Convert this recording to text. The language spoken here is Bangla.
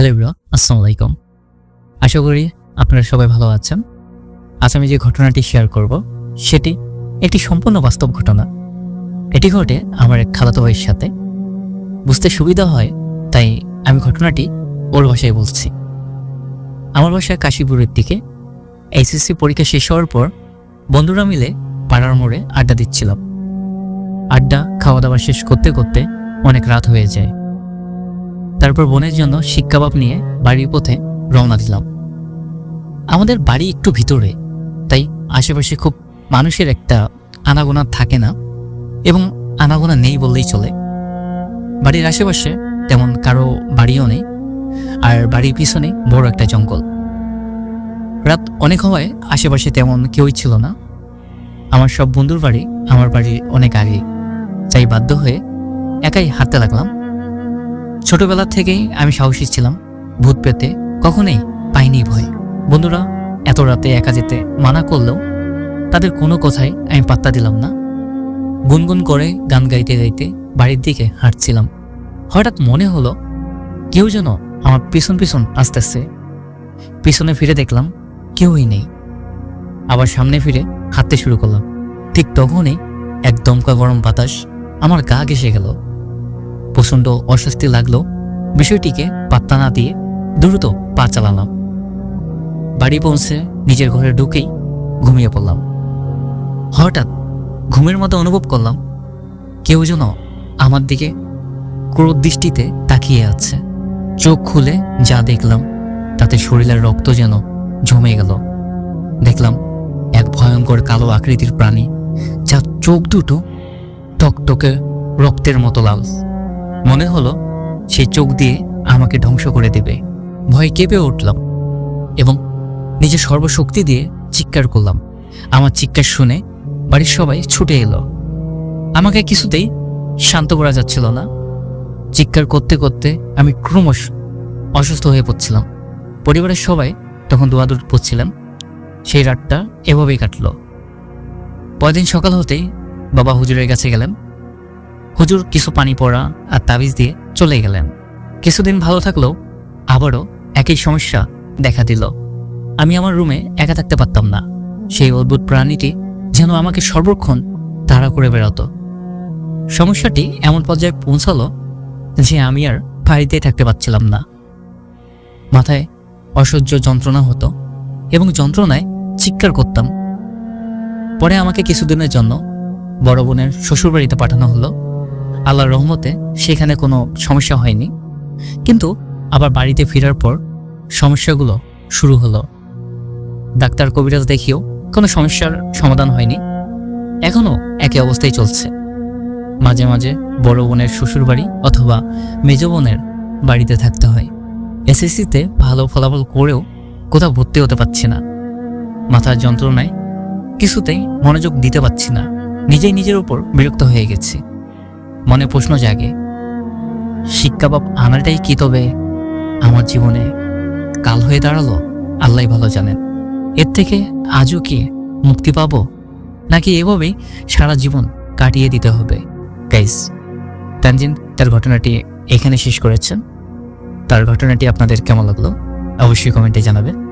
হ্যালো ব্রো আসসালামু আলাইকুম। আশা করি আপনারা সবাই ভালো আছেন। আজ আমি যে ঘটনাটি শেয়ার করব, সেটি একটি সম্পূর্ণ বাস্তব ঘটনা। এটি ঘটে আমার এক খালাতো ভাইয়ের সাথে। বুঝতে সুবিধা হয়, তাই আমি ঘটনাটি ওর ভাষায় বলছি। আমার বাসায় কাশীপুরের দিকে। এইচএসসি পরীক্ষা শেষ হওয়ার পর বন্ধুরা মিলে পাড়ার মোড়ে আড্ডা দিচ্ছিলাম। আড্ডা, খাওয়া দাওয়া শেষ করতে করতে অনেক রাত হয়ে যায়। তারপর বোনের জন্য শিক কাবাব নিয়ে বাড়ির পথে রওনা দিলাম। আমাদের বাড়ি একটু ভিতরে, তাই আশেপাশে খুব মানুষের একটা আনাগোনা থাকে না এবং আনাগোনা নেই বললেই চলে। বাড়ির আশেপাশে তেমন কারও বাড়িও নেই, আর বাড়ির পিছনে বড় একটা জঙ্গল। রাত অনেক হওয়ায় আশেপাশে তেমন কেউই ছিল না। আমার সব বন্ধুর বাড়ি আমার বাড়ির অনেক আগে তাই বাধ্য হয়ে একাই হাঁটতে লাগলাম। ছোটবেলা থেকেই আমি সাহসী ছিলাম, ভূত পেতে। কখনোই পাইনি ভয়। বন্ধুরা, এত রাতে একা যেতে মানা করলেও তাদের কোনো কথাই আমি পাত্তা দিলাম না। গুনগুন করে গান গাইতে গাইতে বাড়ির দিকে হাঁটছিলাম। হঠাৎ মনে হলো কেউ যেন আমার পিছন পিছন আসতেছে। পিছনে ফিরে দেখলাম কেউই নেই। আবার সামনে ফিরে হাঁটতে শুরু করলাম। ঠিক তখনই এক দমকা গরম বাতাস আমার গা ঘেসে গেল। প্রচণ্ড অস্বস্তি লাগল। বিষয়টিকে পাত্তা না দিয়ে দ্রুত পা চালালাম। বাড়ি পৌঁছে নিজের ঘরে ঢুকেই ঘুমিয়ে পড়লাম। হঠাৎ ঘুমের মতো অনুভব করলাম, কেউ যেন আমার দিকে ক্রোধ দৃষ্টিতে তাকিয়ে আছে। চোখ খুলে যা দেখলাম, তাতে শরীরের রক্ত যেন জমে গেল। দেখলাম এক ভয়ঙ্কর কালো আকৃতির প্রাণী, যার চোখ দুটো টকটকে রক্তের মতো লাল। মনে হলো সেই চোখ দিয়ে আমাকে ধ্বংস করে দেবে। ভয় কেঁপে উঠলাম এবং নিজের সর্বশক্তি দিয়ে চিৎকার করলাম। আমার চিৎকার শুনে বাড়ির সবাই ছুটে এলো। আমাকে কিছুতেই শান্ত করা যাচ্ছিল না। চিৎকার করতে করতে আমি ক্রমশ অসুস্থ হয়ে পড়ছিলাম। পরিবারের সবাই তখন দোয়াদুর পড়ছিলাম সেই রাতটা এভাবেই কাটলো। পরদিন সকাল হতেই বাবা হুজুরের কাছে গেলেন। হুজুর কিছু পানি পড়া আর তাবিজ দিয়ে চলে গেলেন। কিছুদিন ভালো থাকলেও আবারও একই সমস্যা দেখা দিল। আমি আমার রুমে একা থাকতে পারতাম না। সেই অদ্ভুত প্রাণীটি যেন আমাকে সর্বক্ষণ তাড়া করে বেড়াতো। সমস্যাটি এমন পর্যায়ে পৌঁছালো যে আমি আর বাড়িতে থাকতে পারছিলাম না। মাথায় অসহ্য যন্ত্রণা হতো এবং যন্ত্রণায় চিৎকার করতাম। পরে আমাকে কিছুদিনের জন্য বড় বোনের শ্বশুরবাড়িতে পাঠানো হলো। আল্লাহর রহমতে সেখানে কোনো সমস্যা হয়নি। কিন্তু আবার বাড়িতে ফেরার পর সমস্যাগুলো শুরু হলো। ডাক্তার কবিরাজ দেখিয়েও কোনো সমস্যার সমাধান হয়নি। এখনও একই অবস্থায় চলছে। মাঝে মাঝে বড় বোনের শ্বশুরবাড়ি অথবা মেজ বোনের বাড়িতে থাকতে হয়। এসএসসিতে ভালো ফলাফল করেও কোথাও ভর্তি হতে পারছি না। মাথার যন্ত্রণায় কিছুতেই মনোযোগ দিতে পারছি না। নিজেই নিজের উপর বিরক্ত হয়ে গেছি। মনে প্রশ্ন জাগে, শিক্ষাবাব আনাটাই কি তবে? আমার জীবনে কাল হয়ে দাঁড়াল, আল্লাহ ভালো জানেন। এর থেকে আজও কি মুক্তি পাবো? নাকি এভাবেই সারা জীবন কাটিয়ে দিতে হবে? গাইস তানজিন তার ঘটনাটি এখানে শেষ করেছেন। তার ঘটনাটি আপনাদের কেমন লাগল? অবশ্যই কমেন্টে জানাবেন।